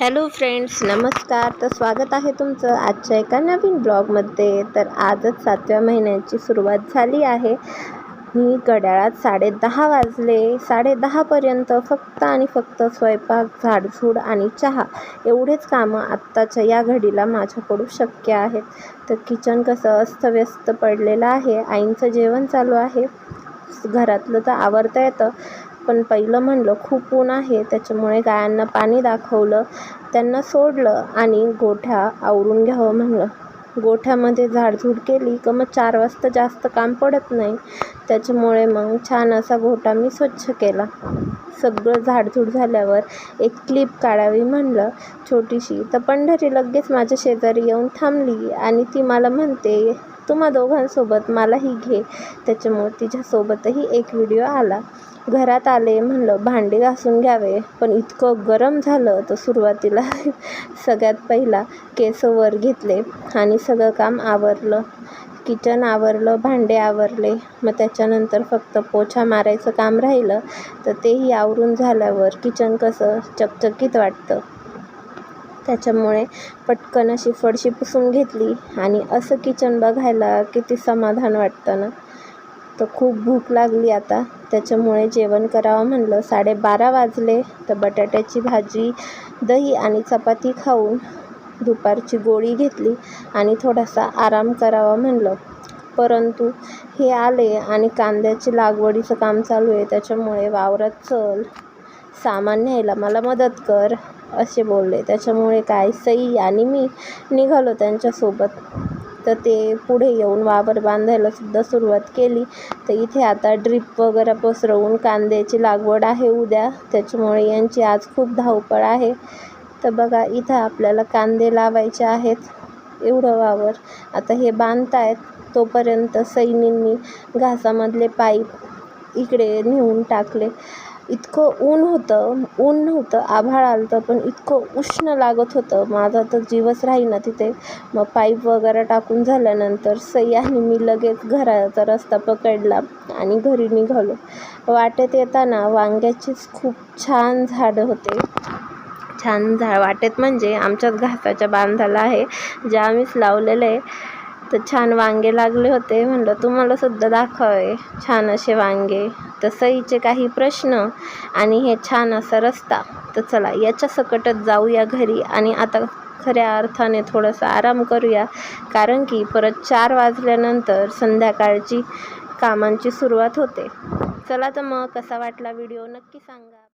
Hello friends नमस्कार. तर स्वागत आहे तुमचं आजच्या एका नवीन ब्लॉगमध्ये. तर आजच सातव्या महिन्याची सुरुवात झाली आहे. मी घड्याळात साडेदहा वाजले. साडेदहापर्यंत फक्त आणि फक्त स्वयंपाक झाडझूड आणि चहा एवढेच कामं आत्ताच्या या घडीला माझ्याकडून शक्य आहेत. तर किचन कसं अस्तव्यस्त पडलेलं आहे आईंचं जेवण चालू आहे. घरातलं तर आवरता येतं. पण पहिलं म्हणलं खूप ऊन आहे. त्याच्यामुळे गायांना पाणी दाखवलं. त्यांना सोडलं आणि गोठ्या आवरून घ्यावं म्हणलं. गोठ्यामध्ये झाडझूड केली का मग चार वाजता जास्त काम पडत नाही. त्याच्यामुळे मग छान असा गोठा मी स्वच्छ केला. सगळं झाडझूड झाल्यावर एक क्लिप काढावी म्हणलं छोटीशी. तर पंढरी लगेच माझ्या शेजारी येऊन थांबली आणि ती मला म्हणते तुम्हा दोघांसोबत मलाही घे. त्याच्यामुळे तिच्यासोबतही एक व्हिडिओ आला. घरात आले म्हणलं भांडी घासून घ्यावे. पण इतकं गरम झालं तर सुरुवातीला सगळ्यात पहिला केस वर घेतले आणि सगळं काम आवरलं. किचन आवरलं भांडे आवरले. मग त्याच्यानंतर फक्त पोछा मारायचं काम राहिलं तर तेही आवरून झाल्यावर किचन कसं चकचकीत वाटतं. त्याच्यामुळे पटकन अशी फडशी पुसून घेतली आणि असं किचन बघायला किती समाधान वाटतं ना. तर खूप भूक लागली आता. त्याच्यामुळे जेवण करावं म्हणलं. साडेबारा वाजले तर बटाट्याची भाजी दही आणि चपाती खाऊन दुपारची गोळी घेतली आणि थोडासा आराम करावा म्हणलं. परंतु हे आले आणि कांद्याची लागवडीचं काम चालू आहे. त्याच्यामुळे वावरात चल. सामान न्यायला मला मदत कर असे बोलले. त्याच्यामुळे काय सई आणि मी निघालो त्यांच्यासोबत. तर ते पुढे येऊन वावर बांधायला सुद्धा सुरुवात केली. तर इथे आता ड्रीप वगैरे पसरवून कांद्याची लागवड आहे उद्या. त्याच्यामुळे यांची आज खूप धावपळ आहे. तर बघा इथं आपल्याला कांदे लावायचे आहेत. एवढं वावर. आता हे बांधतायत. तोपर्यंत सैनींनी घासामधले पाईप इकडे नेऊन टाकले. इतकं ऊन होतं ऊन नव्हतं आभाळ आलं होतं पण इतकं उष्ण लागत होतं. माझा तर जीवच राहीना तिथे. मग पाईप वगैरे टाकून झाल्यानंतर सई मी लगेच घराचा रस्ता पकडला आणि घरी निघालो. वाटेत येताना वांग्याचीच खूप छान झाडं होते. छान झा वाटेत म्हणजे आमच्याच घासाच्या बांधाला आहे जे आम्हीच लावलेलं आहे. तर छान वांगे लागले होते. म्हणलं तुम्हाला सुद्धा दाखवावे. छान असे वांगे. तर सईचे काही प्रश्न आणि हे छान असा रस्ता. तर चला याच्या सकटच जाऊया घरी आणि आता खऱ्या अर्थाने थोडंसं आराम करूया. कारण की परत चार वाजल्यानंतर संध्याकाळची कामांची सुरुवात होते. चला तर मग कसा वाटला व्हिडिओ नक्की सांगा.